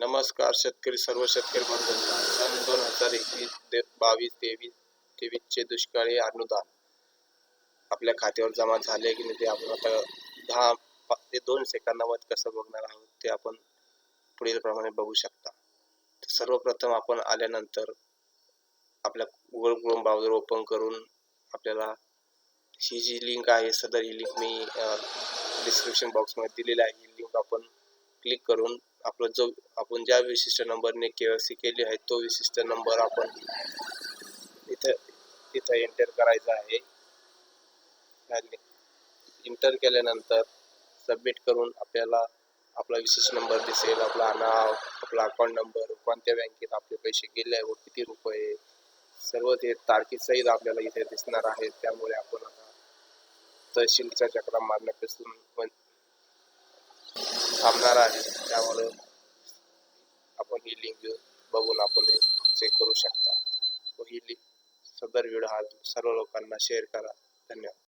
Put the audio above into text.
नमस्कार शेतकरी सर्व शेतकरी बंधूंना सन दोन हजार एकवीस ते बावीस तेवीस तेवीसचे दुष्काळी अनुदान आपल्या खात्यावर जमा झाले की नाही ते आपण आता दहा ते दोन सेकंदामध्ये कसं बघणार आहोत ते आपण पुढील प्रमाणे बघू शकता. सर्वप्रथम आपण आल्यानंतर आपल्या गुगल क्रोम ब्राउझर ओपन करून आपल्याला ही जी लिंक आहे सदर ही लिंक मी डिस्क्रिप्शन बॉक्समध्ये दिलेली आहे. ही लिंक आपण क्लिक करून आपला जो आपण ज्या विशिष्ट नंबरने के सी केली आहे तो विशिष्ट नंबर आपण इथं इथं एंटर करायचा आहे. एंटर केल्यानंतर सबमिट करून आपल्याला आपला विशिष्ट नंबर दिसेल आपला नाव आपला अकाउंट नंबर कोणत्या बँकेत आपले पैसे गेले आहे व किती रुपये सर्व ते तारखेसहित आपल्याला इथे दिसणार आहे त्यामुळे आपण आता तहसीलच्या चक्रा मारण्यापासून पण थांबणार आहे. त्यामुळे आपण ही लिंक बघून आपण चेक करू शकता. व ही लिंक सदर व्हिडिओ हा सर्व लोकांना शेअर करा. धन्यवाद.